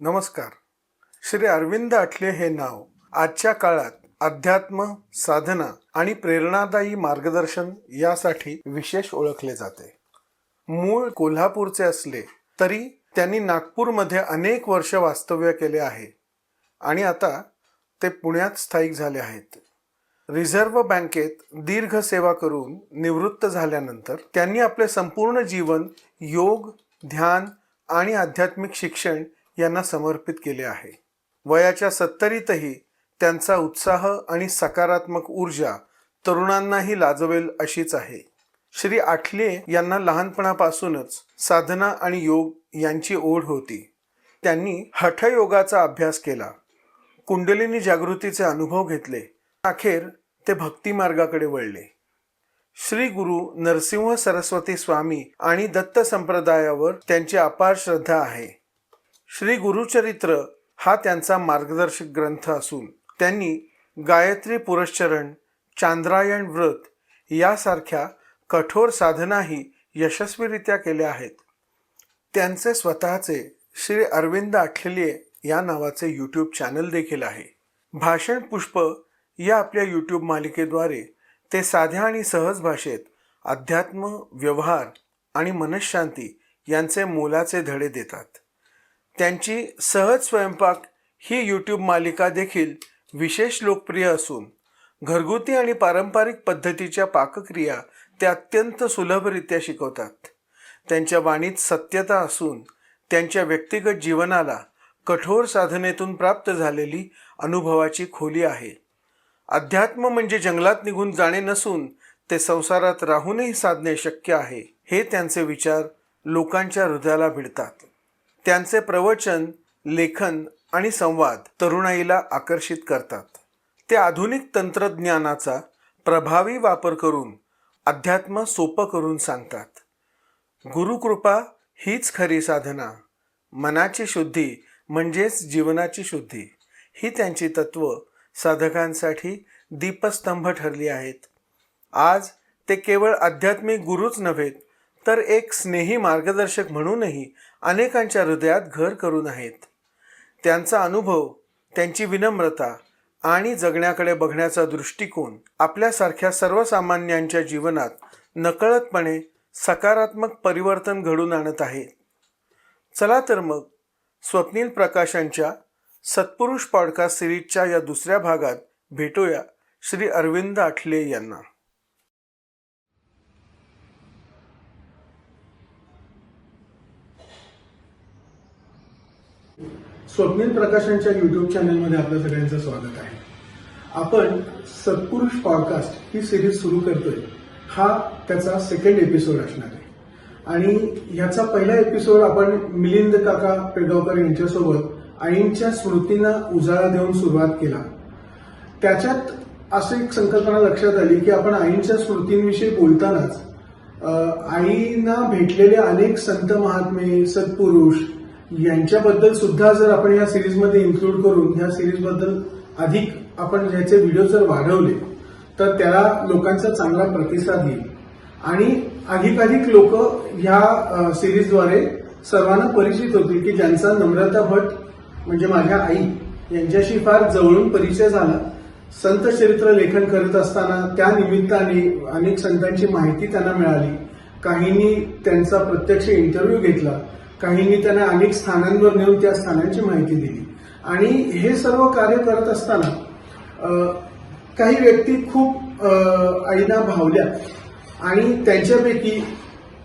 नमस्कार. श्री अरविंद आठले हे नाव आजच्या काळात अध्यात्म साधना आणि प्रेरणादायी मार्गदर्शन यासाठी विशेष ओळखले जाते. मूळ कोल्हापूरचे असले तरी त्यांनी नागपूरमध्ये अनेक वर्ष वास्तव्य केले आहे आणि आता ते पुण्यात स्थायिक झाले आहेत. रिझर्व्ह बँकेत दीर्घ सेवा करून निवृत्त झाल्यानंतर त्यांनी आपले संपूर्ण जीवन योग ध्यान आणि आध्यात्मिक शिक्षण यांना समर्पित केले आहे. वयाच्या सत्तरीतही त्यांचा उत्साह आणि सकारात्मक ऊर्जा तरुणांनाही लाजवेल अशीच आहे. श्री आठले यांना लहानपणापासूनच साधना आणि योग यांची ओढ होती. त्यांनी हठयोगाचा अभ्यास केला. कुंडलिनी जागृतीचे अनुभव घेतले. अखेर ते भक्तिमार्गाकडे वळले. श्री गुरु नरसिंह सरस्वती स्वामी आणि दत्त संप्रदायावर त्यांची अपार श्रद्धा आहे. श्री गुरुचरित्र हा त्यांचा मार्गदर्शक ग्रंथ असून त्यांनी गायत्री पुरश्चरण चांद्रायण व्रत यासारख्या कठोर साधनाही यशस्वीरित्या केल्या आहेत. त्यांचे स्वतःचे श्री अरविंद आठलेलिये या नावाचे यूट्यूब चॅनल देखील आहे. भाषण पुष्प या आपल्या यूट्यूब मालिकेद्वारे ते साध्या आणि सहज भाषेत अध्यात्म व्यवहार आणि मनशांती यांचे मोलाचे धडे देतात. त्यांची सहज स्वयंपाक ही यूट्यूब मालिका देखील विशेष लोकप्रिय असून घरगुती आणि पारंपरिक पद्धतीच्या पाकक्रिया ते अत्यंत सुलभरित्या शिकवतात. त्यांच्या वाणीत सत्यता असून त्यांच्या व्यक्तिगत जीवनाला कठोर साधनेतून प्राप्त झालेली अनुभवाची खोली आहे. अध्यात्म म्हणजे जंगलात निघून जाणे नसून ते संसारात राहूनही साधणे शक्य आहे हे त्यांचे विचार लोकांच्या हृदयाला भिडतात. त्यांचे प्रवचन लेखन आणि संवाद तरुणाईला आकर्षित करतात. ते आधुनिक तंत्रज्ञानाचा प्रभावी वापर करून अध्यात्म सोपं करून सांगतात. गुरुकृपा हीच खरी साधना. मनाची शुद्धी म्हणजेच जीवनाची शुद्धी ही त्यांची तत्व साधकांसाठी दीपस्तंभ ठरली आहेत. आज ते केवळ आध्यात्मिक गुरुच नव्हेत तर एक स्नेही मार्गदर्शक म्हणूनही अनेकांच्या हृदयात घर करून आहेत. त्यांचा अनुभव त्यांची विनम्रता आणि जगण्याकडे बघण्याचा दृष्टिकोन आपल्यासारख्या सर्वसामान्यांच्या जीवनात नकळतपणे सकारात्मक परिवर्तन घडून आणत आहे. चला तर मग स्वप्नील प्रकाशांच्या सत्पुरुष पॉडकास्ट सिरीजच्या या दुसऱ्या भागात भेटूया श्री अरविंद आठले यांना. स्वप्नील प्रकाशांच्या युट्यूब चॅनलमध्ये आपलं सगळ्यांचं स्वागत आहे. आपण सत्पुरुष पॉडकास्ट ही सिरीज सुरू करतोय. हा त्याचा सेकंड एपिसोड असणार आहे. आणि ह्याचा पहिला एपिसोड आपण मिलिंद काका पेडगावकर यांच्यासोबत आईंच्या स्मृतींना उजाळा देऊन सुरुवात केला. त्याच्यात असं एक संकल्पना लक्षात आली की आपण आईंच्या स्मृतींविषयी बोलतानाच आईना आईंना भेटलेले अनेक संत महात्मे सत्पुरुष यांच्याबद्दल सुद्धा जर आपण या सिरीजमध्ये इन्क्लूड करून ह्या सिरीजबद्दल अधिक आपण ज्याचे व्हिडिओ जर वाढवले तर त्याला लोकांचा चांगला प्रतिसाद येईल. आणि अधिकाधिक लोक ह्या सिरीजद्वारे सर्वांना परिचित होतील की ज्यांचा नम्रता भट म्हणजे माझ्या आई यांच्याशी फार जवळून परिचय झाला. संत चरित्र लेखन करत असताना त्या निमित्ताने अनेक संतांची माहिती त्यांना मिळाली. काहींनी त्यांचा प्रत्यक्ष इंटरव्ह्यू घेतला. काहींनी त्यांना अनेक स्थानांवर नेऊन त्या स्थानांची माहिती दिली. आणि हे सर्व कार्य करत असताना काही व्यक्ती खूप आईना भावल्या. आणि त्यांच्यापैकी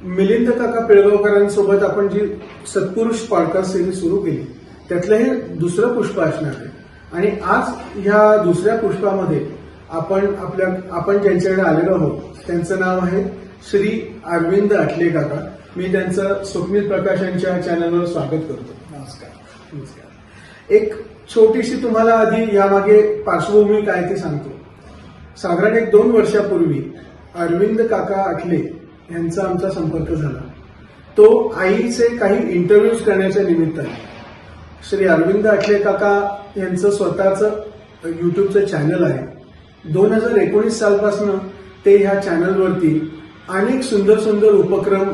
मिलिंद काका पिळगावकरांसोबत आपण जी सत्पुरुष पॉडकास्ट सिरीज सुरू केली त्यातलं हे दुसरं पुष्प असणार आहे. आणि आज ह्या दुसऱ्या पुष्पामध्ये आपण आपल्या आपण ज्यांच्याकडे आलेलो आहोत त्यांचं नाव आहे श्री अरविंद आटले काका. मी त्यांचं स्वप्नील प्रकाशांच्या चॅनलवर स्वागत करतो. नमस्कार. नमस्कार. एक छोटीशी तुम्हाला आधी यामागे पार्श्वभूमी काय ते सांगतो. साधारण एक दोन वर्षापूर्वी अरविंद काका आठले यांचा आमचा संपर्क झाला. तो आईचे काही इंटरव्ह्यूज करण्याच्या निमित्ताने. श्री अरविंद आठले काका यांचं स्वतःचं युट्यूबचं चॅनल आहे. दोन हजार एकोणीस सालपासून ते ह्या चॅनलवरती अनेक सुंदर सुंदर उपक्रम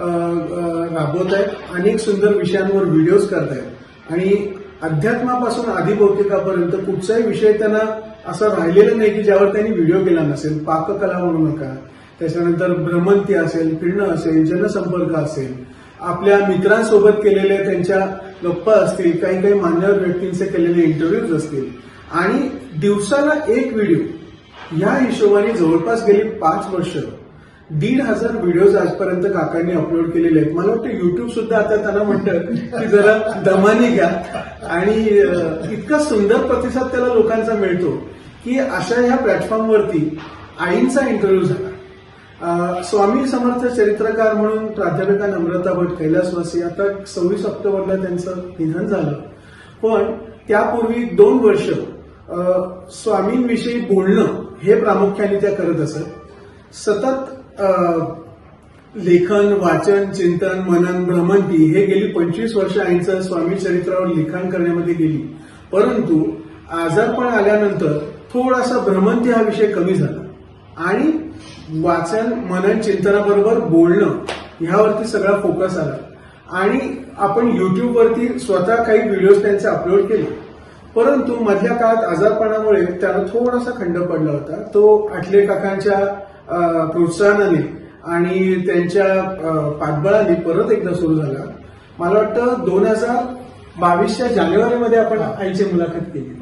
राबवत आहेत अनेक सुंदर विषयांवर व्हिडिओज करतायत. आणि अध्यात्मापासून आधीभौतिकापर्यंत कुठचाही विषय त्यांना असा राहिलेला नाही की ज्यावर त्यांनी व्हिडिओ केला नसेल. पाककला म्हणू नका. त्याच्यानंतर भ्रमंती असेल फिरणं असेल जनसंपर्क असेल. आपल्या मित्रांसोबत केलेल्या त्यांच्या गप्पा असतील काही काही मान्यवर व्यक्तींचे केलेले इंटरव्ह्यूज असतील. आणि दिवसाला एक व्हिडिओ या हिशोबाने जवळपास गेली पाच वर्ष. दीड हजार व्हिडिओज आजपर्यंत काकांनी अपलोड केलेले आहेत. मला वाटतं युट्यूब सुद्धा आता त्यांना म्हणतं की जरा दमाने घ्या. आणि इतका सुंदर प्रतिसाद त्याला लोकांचा मिळतो की अशा ह्या प्लॅटफॉर्मवरती आईंचा इंटरव्ह्यू झाला. स्वामी समर्थ चरित्रकार म्हणून प्राध्यापिका नम्रता भट कैलासवासी आता सव्वीस ऑक्टोबरला त्यांचं निधन झालं. पण त्यापूर्वी दोन वर्ष स्वामींविषयी बोलणं हे प्रामुख्याने त्या करत असत. सतत लेखन वाचन चिंतन मनन भ्रमंती हे गेली पंचवीस वर्ष आईचं स्वामी चरित्रावर लिखाण करण्यामध्ये गेली. परंतु आजारपण आल्यानंतर थोडासा भ्रमंती हा विषय कमी झाला. आणि वाचन मनन चिंतनाबरोबर बोलणं ह्यावरती सगळा फोकस आला. आणि आपण युट्यूबवरती स्वतः काही व्हिडिओज त्यांचे अपलोड केले. परंतु मधल्या काळात आजारपणामुळे त्याला थोडासा खंड पडला होता. तो आठले काकांच्या प्रोत्साहनाने आणि त्यांच्या पाठबळाने परत एकदा सुरू झाला. मला वाटतं दोन हजार बावीसच्या जानेवारीमध्ये आपण आईची मुलाखत केली.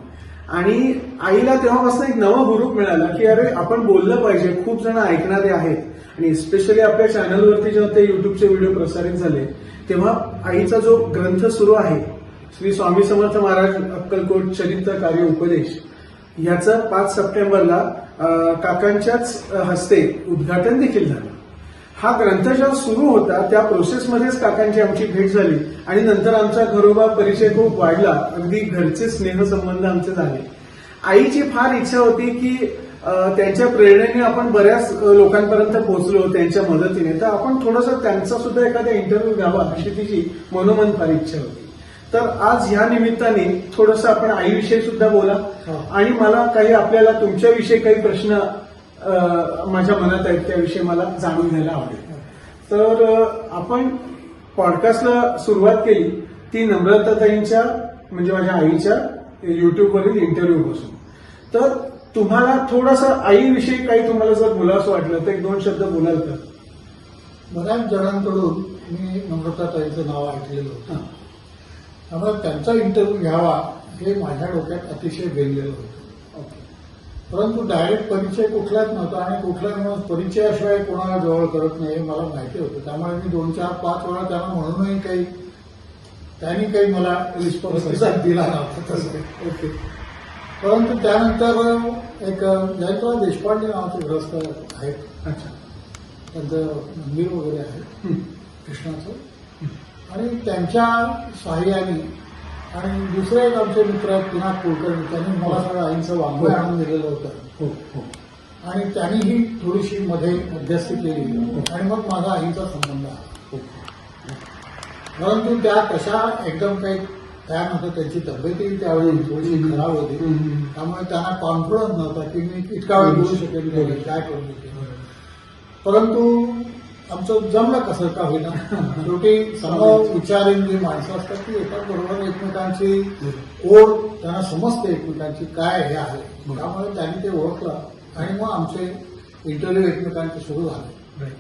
आणि आईला तेव्हापासून एक नवा हुरूप मिळाला की अरे आपण बोललं पाहिजे खूप जण ऐकणारे आहेत. आणि स्पेशली आपल्या चॅनलवरती जेव्हा ते युट्यूबचे व्हिडिओ प्रसारित झाले तेव्हा आईचा जो ग्रंथ सुरू आहे श्री स्वामी समर्थ महाराज अक्कलकोट चरित्र कार्य उपदेश याचं पाच सप्टेंबरला काकांच्याच हस्ते उद्घाटन देखील झालं. हा ग्रंथ जेव्हा सुरू होता त्या प्रोसेसमध्येच काकांची आमची भेट झाली आणि नंतर आमचा घरोबा परिचय खूप वाढला. अगदी घरचे स्नेहसंबंध आमचे झाले. आईची फार इच्छा होती की त्यांच्या प्रेरणेने आपण बऱ्याच लोकांपर्यंत पोहोचलो त्यांच्या मदतीने. तर आपण थोडंसं त्यांचा सुद्धा एखादा इंटरव्ह्यू घ्यावा अशी तिची मनोमन फार इच्छा होती. तर आज ह्या निमित्ताने थोडंसं आपण आईविषयी सुद्धा बोला. आणि मला काही आपल्याला तुमच्याविषयी काही प्रश्न माझ्या मनात आहेत त्याविषयी मला जाणून घ्यायला आवडेल. तर आपण पॉडकास्टला सुरुवात केली ती नम्रताताईंच्या म्हणजे माझ्या आईच्या युट्यूबवरील इंटरव्ह्यू पासून. तर तुम्हाला थोडंसं आईविषयी काही तुम्हाला जर बोलावंसं वाटलं तर एक दोन शब्द बोलाल का? बऱ्याच जणांकडून मी नम्रताताईचं नाव ऐकलेलं होतं. त्यामुळे त्यांचा इंटरव्ह्यू घ्यावा हे माझ्या डोक्यात अतिशय बेरलेलं होतं. परंतु डायरेक्ट परिचय कुठलाच नव्हता आणि कुठल्या परिचयाशिवाय कोणाला जवळ करत नाही हे मला माहिती होतं. त्यामुळे मी दोन चार पाच वेळा त्यांना म्हणूनही काही त्यांनी काही मला रिस्पॉन्स दिला नव्हता तसं. ओके परंतु त्यानंतर एक जयंतराव देशपांडे नावाचे ग्रस्त आहेत. अच्छा. त्यांचं मंदिर वगैरे आहे. कृष्णाचं. आणि त्यांच्या सहाय्याने आणि दुसरे एक आमचे मित्र आहेत पिनाक कुलकर्णी त्यांनी मला सगळं आईचं वाङ्मय आणून दिलेलं होतं. हो हो. आणि त्यांनीही थोडीशी मध्ये मध्यस्थी केली. आणि मग माझा आईचा संबंध आहे परंतु त्या कशा एकदम काही तयार नव्हतं त्यांची तब्येतही त्यावेळी थोडी खराब होती. त्यामुळे त्यांना कॉन्फिडन्स नव्हता की मी इतका वेळ बोलू शकेल काय करू शकेल परंतु आमचं जमलं कसं का होईना. शेवटी समोर विचारीन जी माणसं असतात ती एकाच बरोबर एकमेकांची ओढ त्यांना समजते एकमेकांची काय हे आहे. त्यामुळे त्यांनी ते ओळखलं आणि मग आमचे इंटरव्ह्यू एकमेकांचे सुरू झाले.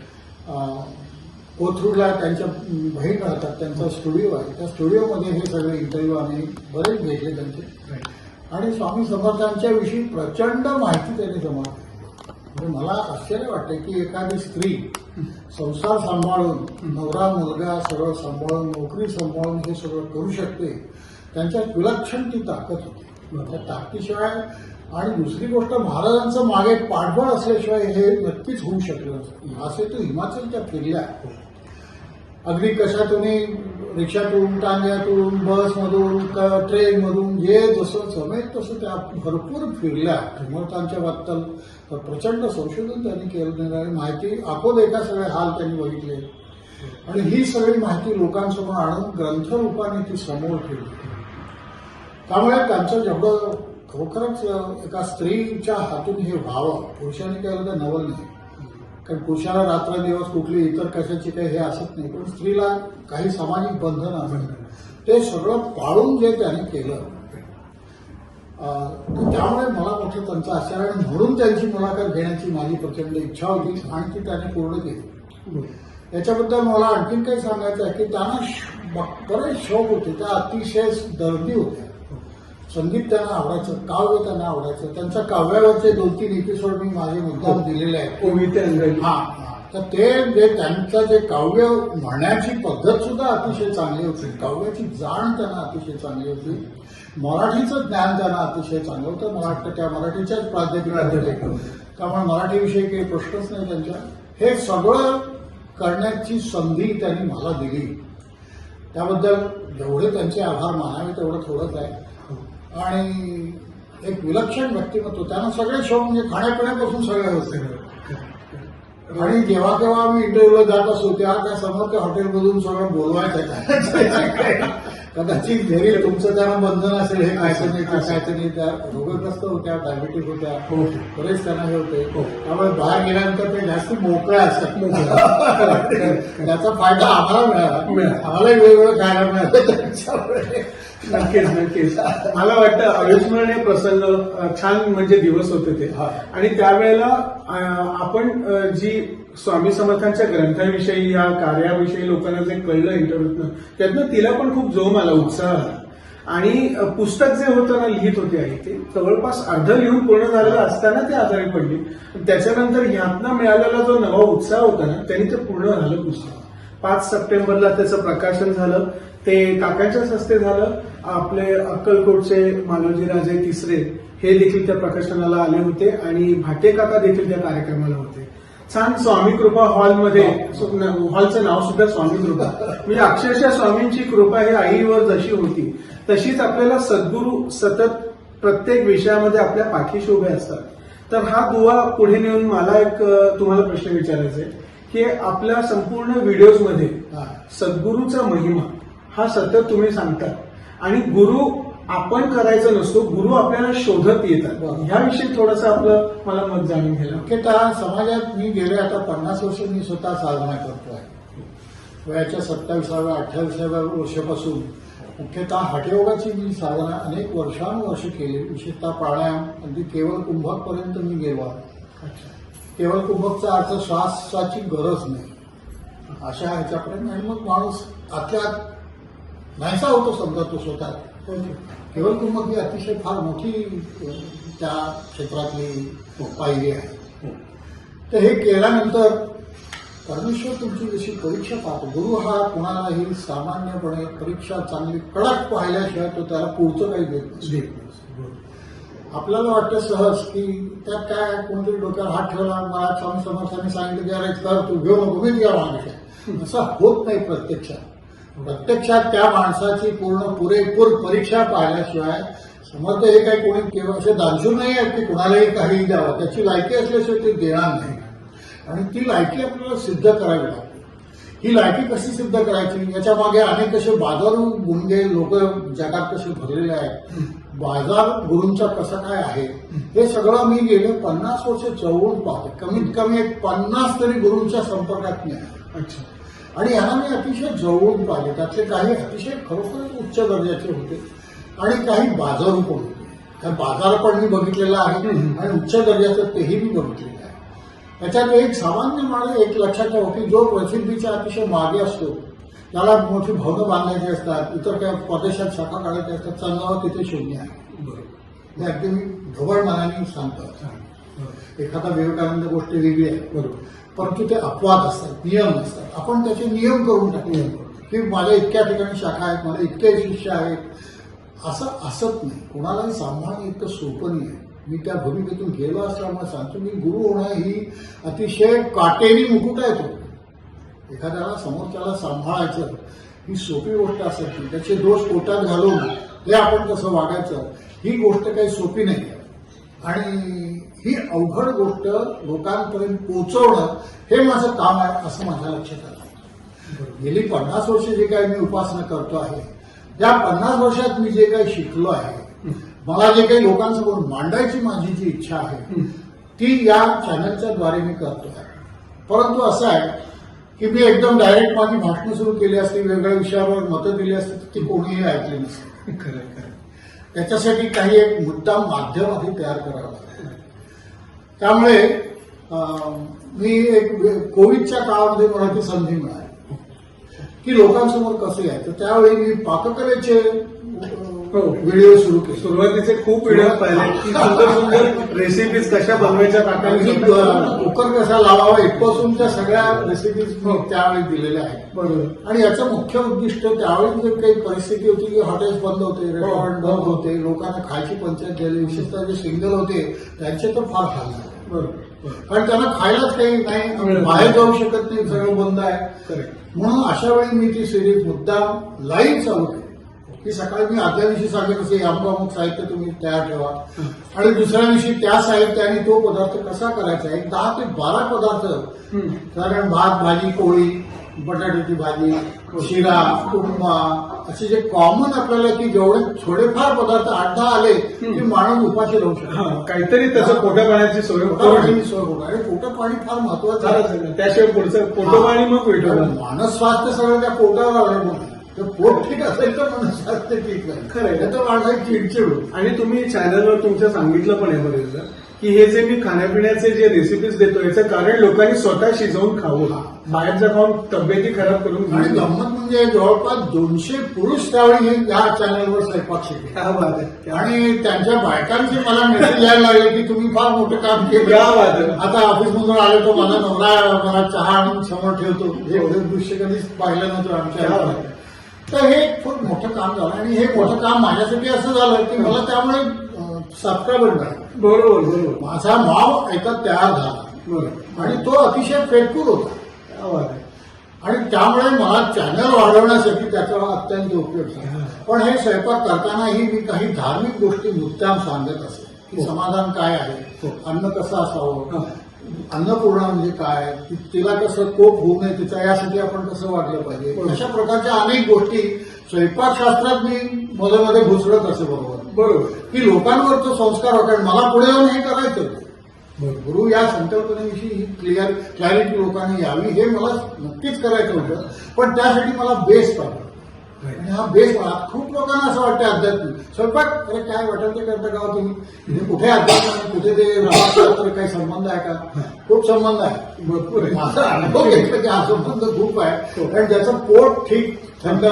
कोथरूडला त्यांच्या बहीण राहतात त्यांचा स्टुडिओ आहे. त्या स्टुडिओमध्ये हे सगळे इंटरव्ह्यू आम्ही बरेच घेतले त्यांचे. आणि स्वामी समर्थांच्या विषयी प्रचंड माहिती त्यांनी जमा केली. म्हणजे मला आश्चर्य वाटते की एखादी स्त्री संसार सांभाळून नवरा मुलगा सगळं सांभाळून नोकरी सांभाळून हे सगळं करू शकते त्यांच्यात विलक्षण ती ताकद होती. त्या ताकदीशिवाय आणि दुसरी गोष्ट महाराजांचं मागे पाठबळ असल्याशिवाय हे नक्कीच होऊ शकलं असे तो हिमाचलच्या फिरल्या अगदी कशातूनही रिक्षातून टांग्यातून बसमधून ट्रेनमधून जे जसं जमेल तसं त्या भरपूर फिरल्या. समर्थांच्या बाबतीत प्रचंड संशोधन त्यांनी केलं आणि माहिती अकोदेखा सगळे हाल त्यांनी बघितले. आणि ही सगळी माहिती लोकांसमोर आणून ग्रंथरूपाने ती समोर ठेवली. त्यामुळे त्यांचं जेवढं खरोखरच एका स्त्रीच्या हातून हे व्हावं पुरुषाने केलं तर नवल नाही. कारण पुरुषाला रात्र दिवस कुठली इतर कशाची काही हे असत नाही. पण स्त्रीला काही सामाजिक बंधन असत ते सगळं पाळून जे त्याने केलं. त्यामुळे मला मोठं त्यांचं आश्चर्य आणि म्हणून त्यांची मुलाखत घेण्याची माझी प्रचंड इच्छा होती आणि ती त्याने पूर्ण केली. याच्याबद्दल मला आणखीन काही सांगायचं आहे की त्यांना श- बरेच शौक होते. त्या अतिशय दर्दी होत्या. संगीत त्यांना आवडायचं काव्य त्यांना आवडायचं. त्यांच्या काव्यावरचे दोन तीन एपिसोड मी माझे मुद्दाम दिलेले आहेत. कविते हा. तर ते जे त्यांचं जे काव्य म्हणण्याची पद्धत सुद्धा अतिशय चांगली होती. काव्याची जाण त्यांना अतिशय चांगली होती. मराठीचं ज्ञान त्यांना अतिशय चांगलं होतं. मला वाटतं त्या मराठीच्याच प्राध्यापिका. त्यामुळे मराठीविषयी काही प्रश्नच नाही त्यांच्या. हे सगळं करण्याची संधी त्यांनी मला दिली. त्याबद्दल जेवढे त्यांचे आभार मानावे तेवढं थोडंच आहे. आणि एक विलक्षण व्यक्तिमत्व. त्यांना सगळे शौक म्हणजे खाण्यापिण्यापासून सगळे होते. आणि जेव्हा केव्हा आम्ही इंटरव्ह्यूला जात असतो तेव्हा त्या समोरच्या हॉटेलमधून सगळं बोलवायचं कदाचित घरी तुमचं त्यांना बंधन असेल हे खायचं नाही ते खायचं नाही. त्या रोगग्रस्त होत्या डायबिटीस होत्या. हो. बरेच त्यांना हे होते. हो. त्यामुळे बाहेर गेल्यानंतर ते जास्त मोकळे असतात. त्याचा फायदा आम्हाला मिळाला. मिळाला. आम्हालाही वेगवेगळं खायला मिळालं. त्याच्यामुळे नक्कीच नक्कीच. मला वाटतं अविस्मरणीय प्रसंग छान म्हणजे दिवस होते ते. आणि त्यावेळेला आपण जी स्वामी समर्थांच्या ग्रंथाविषयी या कार्याविषयी लोकांना जे कळलं इंटरव्ह्यूतनं त्यातनं तिला पण खूप जोम आला उत्साह आला. आणि पुस्तक जे होतं ना लिहित होते आई ते जवळपास अर्ध लिहून पूर्ण झालेलं असताना ते आजारी पडली. त्याच्यानंतर ह्यातनं मिळालेला जो नवा उत्साह होता ना त्यांनी ते पूर्ण झालं पुस्तक. पाच सप्टेंबरला त्याचं प्रकाशन झालं. ते काकाच्याच हस्ते झालं. आपले अक्कलकोटचे मालोजी राजे तिसरे हे देखील त्या प्रकाशनाला आले होते आणि भाटे काका देखील त्या कार्यक्रमाला होते. छान स्वामी कृपा हॉलमध्ये हॉलचं नाव सुद्धा स्वामी कृपा. म्हणजे अक्षरशः स्वामींची कृपा ही आईवर जशी होती तशीच आपल्याला सद्गुरू सतत प्रत्येक विषयामध्ये आपल्या पाठीशी उभे असतात. तर हा दुवा पुढे नेऊन मला एक तुम्हाला प्रश्न विचारायचा आहे. की आपल्या संपूर्ण व्हिडिओजमध्ये. सद्गुरूचा महिमा हा सतत तुम्ही सांगता आणि गुरु आपण करायचं नसतो गुरु आपल्याला शोधत येतात. ह्याविषयी थोडंसं आपलं मला मत जाणून घ्यायला मुख्यतः समाजात मी गेले आता पन्नास वर्ष मी स्वतः साधना करतो आहे वयाच्या सत्ताविसाव्या अठ्ठावीसाव्या वर्षापासून. मुख्यतः हठयोगाची मी साधना अनेक वर्षानुवर्ष केली विशेषतः प्राणायाम अगदी केवळ कुंभकपर्यंत मी गेलो आहे. केवळ कुंभकचा अर्थ श्वासाची गरज नाही. अशा ह्याच्यापर्यंत आणि मग माणूस आतल्या नाहीसा होतो समजा तो स्वतः. केवळ कुंभक ही अतिशय फार मोठी त्या क्षेत्रातली पायरी आहे. हो. तर हे केल्यानंतर परमेश्वर तुमची जशी परीक्षा पाहतो गुरु हा कुणालाही सामान्यपणे परीक्षा चांगली कडक पाहिल्याशिवाय तो त्याला पुढचं काही देत नाही. आपल्याला वाटतं सहज की त्यात काय कोणतरी डोक्यावर हात ठेवला मला स्वामी समर्थांनी सांगितलं की अरे कर तू घेऊ नको मी घ्या मागे असं होत नाही प्रत्यक्षात. प्रत्यक्षात त्या माणसाची पूर्ण पुरेपूर परीक्षा पाहिल्याशिवाय समर्थ हे काही कोणी केवळ असे दानशूर नाही आहेत की कुणालाही काही द्यावं. त्याची लायकी असल्याशिवाय ते देणार नाही. आणि ती लायकी आपल्याला सिद्ध करावी लागते. ही लायकी कशी सिद्ध करायची? याच्या मागे अनेक असे बाजारू गुंगे लोक जगात कसे भरलेले आहेत. बाजार गुरूंचा कसा काय आहे? हे सगळं मी गेले पन्नास वर्ष चळवून पाहते. कमीत कमी एक पन्नास तरी गुरूंच्या संपर्कात मी आहे. अच्छा. आणि यांना मी अतिशय जवळून पाहिले त्यातले काही अतिशय खरोखरच उच्च दर्जाचे होते आणि काही बाजारू पण होते. बाजार पण मी बघितलेला आहे. आणि उच्च दर्जाचं तेही मी बघितलेलं आहे. त्याच्यात एक सामान्य माणूस एक लक्षात ठेवा की जो प्रसिद्धीच्या अतिशय मागे असतो त्याला मोठी भवनं बांधायची असतात इतर काही प्रदेशात शाखा काढायच्या असतात चंगावर तिथे शून्य आहे. बरोबर. हे अगदी मी ढवळ मनाने सांगतो. एखादा विवेकानंद गोष्ट वेगळी आहे. बरोबर. परंतु ते अपवाद असतात नियम नसतात आपण त्याचे नियम करून टाकले की माझ्या इतक्या ठिकाणी शाखा आहेत मला इतके शिष्य आहेत. असं असत नाही. कोणालाही सांभाळणं इतकं सोपं नाही आहे. मी त्या भूमिकेतून गेलो असल्यामुळे सांगतो मी गुरु होणं ही अतिशय काटेरी मुकुट आहे तो. एखाद्याला समोरच्याला सांभाळायचं ही सोपी गोष्ट असायची. त्याचे दोष पोटात घालून ते आपण कसं वागायचं ही गोष्ट काही सोपी नाही. आहे आणि ही अवघड गोष्ट लोकांपर्यंत पोचवणं हे माझं काम आहे असं माझ्या लक्षात आलं. गेली पन्नास वर्ष जे काही मी उपासना करतो आहे त्या पन्नास वर्षात मी जे काही शिकलो आहे मला जे काही लोकांसमोर मांडायची माझी जी इच्छा आहे ती या चॅनलच्या द्वारे मी करतो आहे. परंतु असं आहे की मी एकदम डायरेक्ट माझी भाषणं सुरू केली असती वेगवेगळ्या विषयावर मतं दिली असती तर ती कोणीही ऐकली नसते. खरं खरं त्याच्यासाठी काही एक मुद्दाम माध्यम आधी तयार करावं लागतं त्यामुळे मी एक कोविडच्या काळामध्ये मला ती संधी मिळाली. की लोकांसमोर कसं यायचं त्यावेळी मी पाककलेचे. व्हिडिओ सुरू केले. सुरुवातीचे खूप व्हिडिओ पाहिले. की सुंदर सुंदर रेसिपीज कशा बनवायच्या काकांनी कुकर कसा लावावा इथपासूनच्या सगळ्या रेसिपीज मी त्यावेळी दिलेल्या आहेत. बरोबर. आणि याचं मुख्य उद्दिष्ट त्यावेळी जे काही परिस्थिती होती की हॉटेल्स बंद होते रेस्टॉरंट बंद होते लोकांना खायची पंचायत झाली विशेषतः जे सिंगल होते त्यांचे तर फार हाल झाले. बरोबर. कारण त्यांना खायलाच काही नाही बाहेर जाऊ शकत नाही सगळं बंद आहे. म्हणून अशा वेळी मी ती सिरीज मुद्दाम लाईव्ह चालू केली. की सकाळी मी आदल्या दिवशी सांगत असे अमुक अमुक साहित्य तुम्ही तयार ठेवा. आणि दुसऱ्या दिवशी त्या साहित्याने तो पदार्थ कसा करायचा? एक दहा ते बारा पदार्थ. कारण भात भाजी पोळी बटाट्याची भाजी शिरा उपमा असे जे कॉमन आपल्याला की जेवढे थोडेफार पदार्थ आठ दहा आले की माणूस उपाशी राहू शकतो काहीतरी त्याचं पोटा पाण्याची सोय सोय होणार. आणि पोटं पाणी फार महत्वाचं. त्याशिवाय पुढचं पोटोपाणी मग कारण भेटवलं मानस स्वास्थ्य सगळं त्या पोटावर अवलंबून. तर पोट ठीक असेल तर मन स्वास्थ्य ठीक नाही. खरं. तर माणसाची चिडचिड. आणि तुम्ही चॅनलवर तुमचं सांगितलं पण आहे बरेचदा की हे जे मी खाण्यापिण्याचे जे रेसिपीज देतो याचं कारण लोकांनी स्वतः शिजवून खावं. बाहेरचं खाऊन तब्येती खराब करून आणि. गंमत म्हणजे जवळपास दोनशे पुरुष त्यावेळी हे या चॅनलवर स्वयंपाक शिकले. आणि त्यांच्या बायकांचे मला मेसेज यायला लागले की तुम्ही फार मोठं काम केलं. आता ऑफिस मधून आले तर माझा नवरा मला चहा आणून समोर ठेवतो. हे हे. दृश्य कधीच पाहिलं नव्हतं आमच्या तर हे खूप मोठं काम झालं आणि हे मोठं काम माझ्यासाठी असं झालं की मला त्यामुळे सबस्क्रायबर मिळाला. बरोबर बरोबर. माझा माव ऐकत तयार झाला. आणि तो अतिशय फेटफुल होता. आणि त्यामुळे मला चॅनल वाढवण्यासाठी त्याचा अत्यंत उपयोग झाला. पण हे स्वयंपाक करतानाही मी काही धार्मिक गोष्टी मुद्दाम सांगत असे. की हो. समाधान काय आहे? हो. अन्न कसं असावं. अन्नपूर्णा म्हणजे काय? तिला कसं कोप होऊ नये तिचा यासाठी आपण कसं वागलं पाहिजे. अशा प्रकारच्या अनेक गोष्टी स्वयंपाकशास्त्रात मी मध्ये मध्ये घुसळत असे बरोबर. बरोबर. की लोकांवर तो संस्कार होता आणि मला पुढे येऊन हे करायचं गुरु या संकल्पनेविषयी ही क्लिअर क्लॅरिटी लोकांनी यावी हे मला नक्कीच करायचं होतं. पण त्यासाठी मला बेस पाहिजे. हा बेस मला खूप लोकांना असं वाटतं अध्यात्मिक स्वयंपाक अरे काय वाटेल ते करता का हो तुम्ही? म्हणजे कुठे अध्यात्म कुठे ते रामाशास्त्र काही संबंध आहे का? खूप संबंध आहे. भरपूर आहे. माझा अनुभव घेतला की हा संबंध खूप आहे. हो. कारण ज्याचं पोट ठीक थंड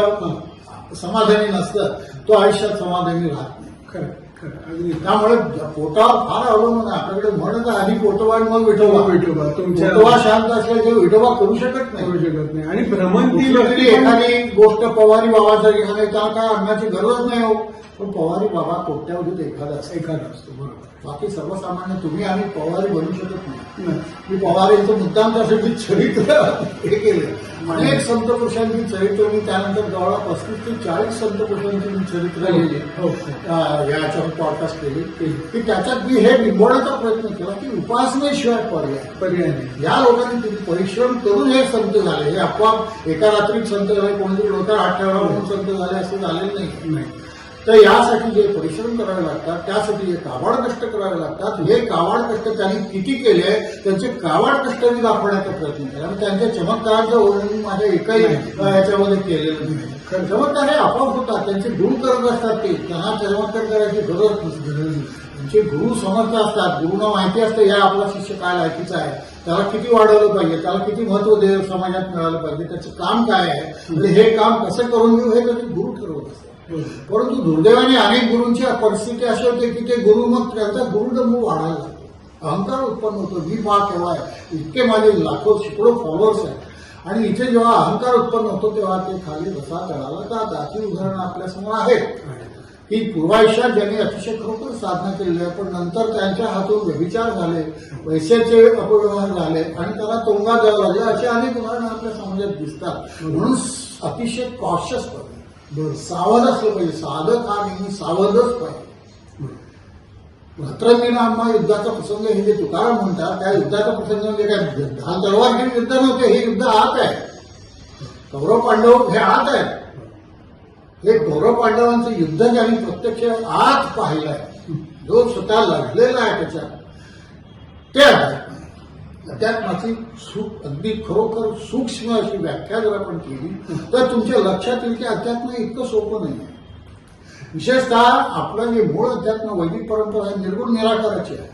समाधानी नसतं तो आयुष्यात समाधानी राहत नाही. खरं. त्यामुळे पोटावर फार अवलंबून आहे आपल्याकडे म्हणत आधी पोटोबा आणि मग विठोबा. विठोबा तुमच्या पोटोबा शांत असल्याचे विठोबा करू शकत करू नाही शकत नाही. आणि भ्रमंती व्यक्ती एखादी गोष्ट पवारी बाबासाठी आणि त्याला काय अन्नाची गरज नाही हो. पण पवारी बाबा कोट्यावधीत एखादा एखादा असतो बरोबर. बाकी सर्वसामान्य तुम्ही आम्ही पवारी बनू शकत नाही. मी पवारींचं मुद्दाम त्यासाठी चरित्र हे केलं अनेक संत पुरुषांची चरित्र मी त्यानंतर जवळ पस्तीस ते चाळीस संत पुरुषांची मी चरित्र लिहिली हो, हो. याच्यावर पॉडकास्ट केली. की त्याच्यात मी हे निंबवण्याचा प्रयत्न केला की उपासनेशिवाय पर्याय पर्याय या लोकांनी किती परिश्रम करून हे संत झाले. हे आपोआप एका रात्रीत संत झाले कोणीतरी डोक्यात हात ठेवला म्हणून संत झाले असं नाही. नाही. तर यासाठी जे परिश्रम करावे लागतात त्यासाठी जे काबाड कष्ट करावे लागतात हे काबाड कष्ट त्यांनी किती केले त्यांचे काबाड कष्ट मी दाखवण्याचा प्रयत्न केला. आणि त्यांच्या चमत्काराचं वर्णन माझ्या एकाही याच्यामध्ये केलेलं नाही. कारण चमत्कार हे आपोआप होतात. त्यांचे गुरु करत असतात ते. त्यांना चमत्कार करायची गरज नसते. त्यांचे गुरु समर्थ असतात. गुरुना माहिती असते या आपला शिष्य काय लायकीचा आहे. त्याला किती वाढवलं पाहिजे? त्याला किती महत्त्व दे समाजात मिळालं पाहिजे? त्याचं काम काय आहे? आणि हे काम कसं करून घेऊ हे त्याचे गुरु ठरवत असतात. परंतु दुर्दैवाने अनेक गुरूंची परिस्थिती अशी होते की ते गुरु मग त्यांचा मूळ वाढायला लागतो अहंकार उत्पन्न होतो. मी पा केव्हा आहे इतके माझे लाखो शेकडो फॉलोअर्स आहेत. आणि इथे जेव्हा अहंकार उत्पन्न होतो तेव्हा ते खाली बसा चढायला जातात. ही उदाहरणं आपल्यासमोर आहेत. की पूर्वायुष्यात ज्यांनी अतिशय खरोखर साधना केलेली आहे पण नंतर त्यांच्या हातून व्यभिचार झाले पैशाचे अपव्यवहार झाले आणि त्याला तोंगा द्यावं लागले अशी अनेक उदाहरणं आपल्या समाजात दिसतात. म्हणून अतिशय कॉशियस बरं सावध असलं पाहिजे. साधक हा नेहमी सावधच पाहिजे. भद्रमीला आम्हा युद्धाचा प्रसंग हे जे तुकाराम म्हणतात त्या युद्धाचा प्रसंग म्हणजे काय म्हणजे? ढाल तलवार घेऊन युद्ध नव्हते हे युद्ध आत आहे. कौरव पांडव हे आत आहे. हे कौरव पांडवांचं युद्ध ज्यांनी प्रत्यक्ष आत पाहिलं आहे जो स्वतः लढलेला आहे त्याच्यात. ते त्यात अध्यात्माची सुख अगदी खरोखर सूक्ष्म अशी व्याख्या जर आपण केली तर तुमच्या लक्षात येईल की अध्यात्म इतकं सोपं नाही आहे. विशेषतः आपलं जे मूळ अध्यात्म वैदिक परंपरा आहे निर्गुण निराकाराची आहे.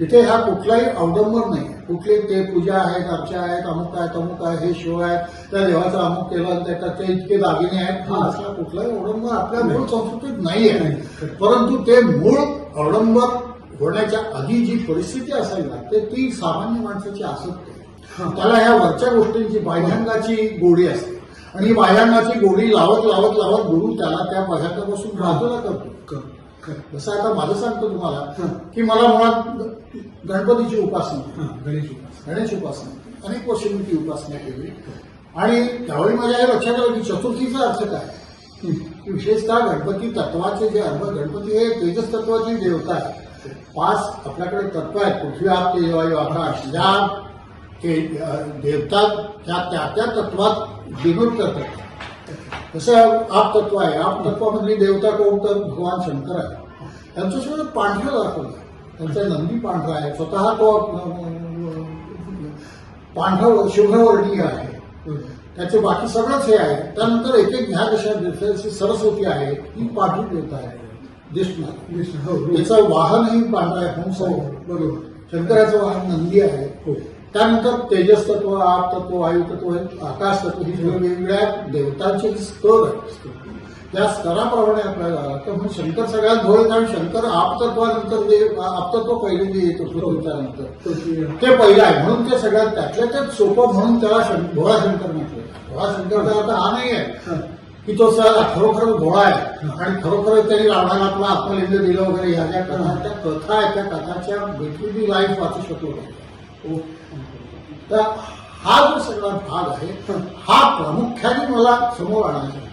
तिथे हा कुठलाही अवडंबर नाही कुठले ते पूजा आहेत अर्चा आहेत अमुक आहेत अमुक आहे हे शिव आहे त्या देवाचा अमुक केला त्याच्या ते इतके दागिने आहेत. हा असला कुठलाही अवडंबर आपल्या मूळ संस्कृतीत नाही आहे. परंतु ते मूळ अवडंबर होण्याच्या आधी जी परिस्थिती असायला लागते ती सामान्य माणसाची असत त्याला ह्या वरच्या गोष्टींची बाह्यांगाची गोडी असते. आणि ही बाह्यांगाची गोडी लावत लावत लावत गुरु त्याला त्या बाह्यांगापासून बाजूला करतो. जसं आता माझं सांगतो तुम्हाला की मला मुळात गणपतीची उपासना. गणेश उपासना. गणेश उपासना. अनेक वर्ष मी ती उपासना केली. आणि त्यावेळी माझ्या हे लक्षात आलं की चतुर्थीचा अर्थ काय? की विशेषतः गणपती तत्वाचे जे अर्थ गणपती हे तेजस तत्वाची देवता आहे पाच आपल्याकडे तत्व आहेत. पृथ्वी आप वायू आकाश ज्या ते देवता त्या त्या त्या तत्वात डिनोट करतात. जसं आप तत्व आहे. आप तत्वामधली देवता कोण तर? भगवान शंकर आहे त्यांचं सुद्धा पांढरं दाखवलं त्यांचा नंदी पांढरा आहे. स्वतः तो अं, शुभवर्णीय आहे. त्याचे बाकी सगळंच हे आहे. त्यानंतर एक एक ह्या कशा सरस्वती आहे ही पांढरी देवता आहे. दिसणार. विष्णू, हो, हो. त्याचं वाहनही आहे हंस आहे बरोबर. शंकराचं वाहन नंदी आहे. हो. त्यानंतर तेजस तत्व आप तत्व वायू तत्व आकाश तत्व ही सगळी वेगवेगळ्या देवतांचे स्तर आहेत. त्या स्तराप्रमाणे आपल्याला लागतं म्हणून शंकर सगळ्यात धोळ कारण शंकर आपतत्वानंतर जे आपतत्व पहिले जे येतं पृथ्वीच्या नंतर तो ती- ते पहिलं आहे. म्हणून ते सगळ्यात त्यातल्या त्यात सोपं म्हणून त्याला शं- भोळा शंकर म्हटलं. भोळा शंकरचा अर्थ हा नाही आहे. हा. की तो सर खरोखर घोडा आहे. आणि खरोखर त्यांनी रावणाला आपला आत्मलिंग दिलं वगैरे ह्या ज्या कथा त्या कथा आहेत त्या कथाच्या भेटलेली लाईफ वाचू शकलो तर हा जो सगळा भाग आहे हा प्रामुख्याने मला समोर आणायचा आहे.